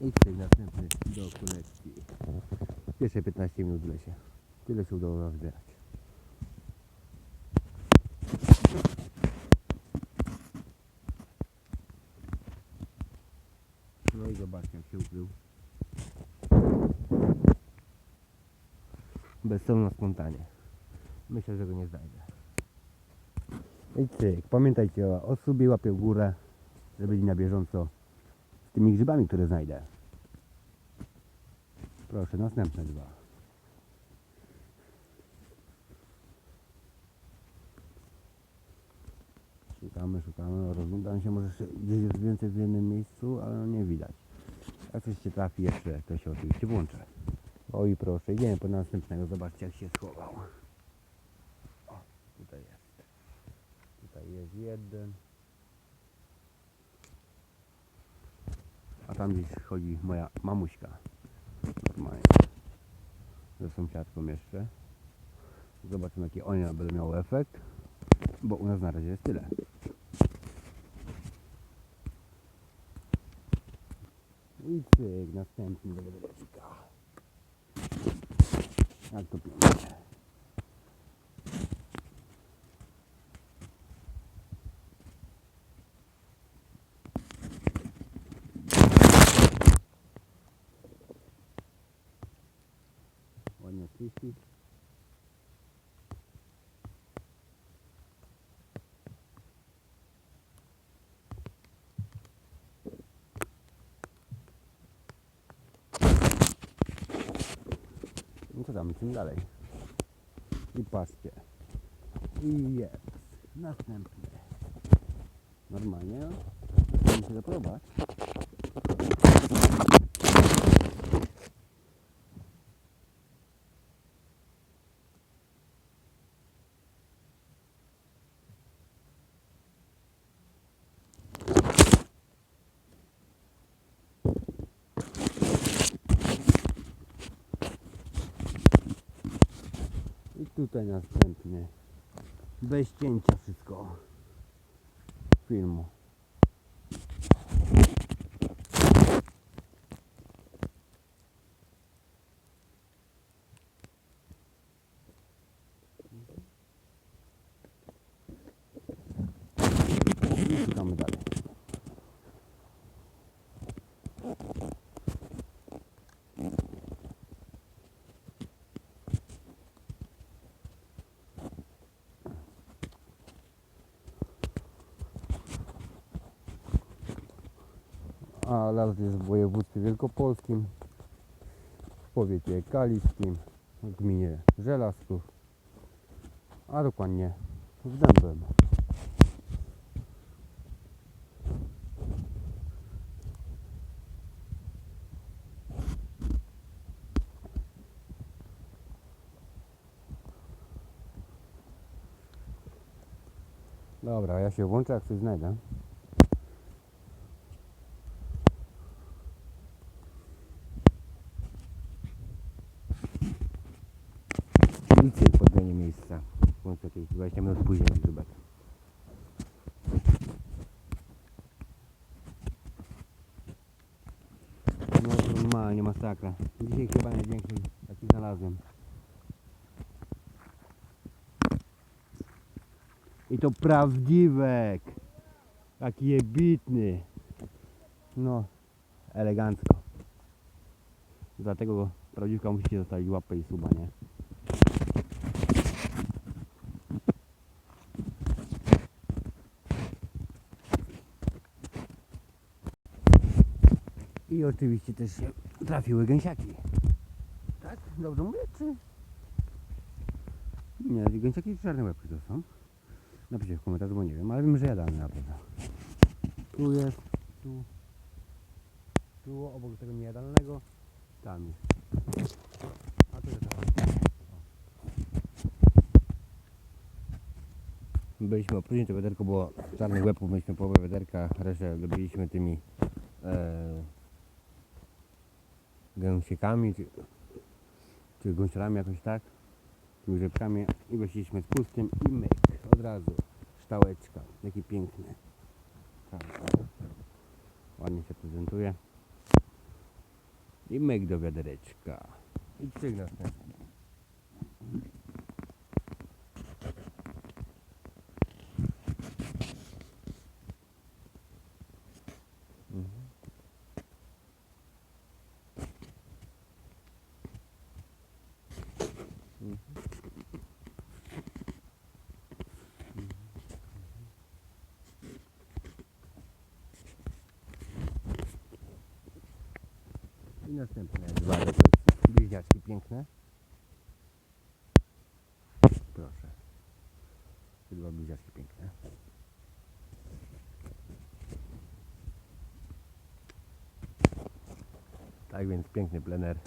I cyk, następny do kuleczki. Pierwsze 15 minut w lesie. Tyle się udało nazbierać. No i zobaczcie jak się ukrył. Na spontanie. Myślę, że go nie znajdę. I cyk. Pamiętajcie o osobie łapie w górę, żeby być na bieżąco tymi grzybami, które znajdę. Proszę, następne dwa. Szukamy, szukamy, rozglądam się, może gdzieś jest więcej w jednym miejscu, ale no nie widać. Jak coś się trafi jeszcze, to się oczywiście włączę. O i proszę, idziemy po następnego, zobaczcie jak się schował. O, tutaj jest. Tutaj jest jeden. A tam gdzieś chodzi moja mamuśka. Normalnie. Ze sąsiadką jeszcze. Zobaczymy jaki oni będą miały efekt. Bo u nas na razie jest tyle. I cyk, następny do. Jak to pięknie. Czyści. No co tam, czym dalej? I patrzcie. I jest. Następny. Normalnie. Muszę zapróbować. I tutaj następny. Bez cięcia wszystko. Filmu. I szukamy dalej. A las jest w województwie wielkopolskim, w powiecie kaliskim, w gminie Żelazków, a dokładnie w Dębem. Dobra, ja się włączę jak coś znajdę. I cyk, podmianie miejsca. Bądź jakieś 20 minut później na grzybek. No normalnie masakra. Dzisiaj chyba największy jaki znalazłem. I to prawdziwek. Taki jebitny. No, elegancko. Dlatego prawdziwka musicie zostawić łapę i suba, nie? I oczywiście też się trafiły gęsiaki. Tak? Dobrze mówię, czy... Nie, gęsiaki czarne łebki to są. Napiszcie w komentarzu, bo nie wiem, ale wiem, że jadalne na pewno. Tu jest, tu, tu obok tego niejadalnego, tam jest. A tu jest taka. Byliśmy opróżnić to wiaderko, bo czarnych łebków mieliśmy połowę wiaderka, resztę robiliśmy tymi e, gęsiekami, czy, czy gąsiorami jakoś tak, tymi rzepkami i weszliśmy z pustym i myk, od razu, ształeczka, jaki piękny. Tak. Ładnie się prezentuje. I myk do wiadereczka. I cyk następny. I następne dwa. Bliźniaczki piękne. Proszę. Te dwa bliźniaczki piękne. Tak więc piękny plener.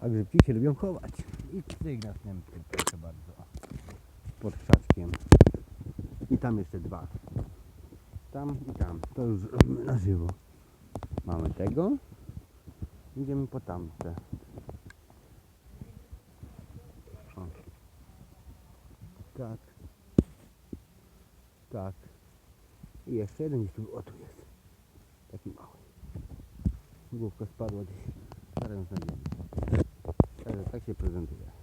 A grzybki się lubią chować. I cyk następny, proszę bardzo. Pod krzaczkiem. I tam jeszcze dwa. Tam i tam. To już na żywo. Mamy tego. Idziemy po tamte. O. Tak. Tak. I jeszcze jeden gdzieś tu, o tu jest. Taki mały. Główka spadła gdzieś. Zaraz znajdziemy. Tak się prezentuje.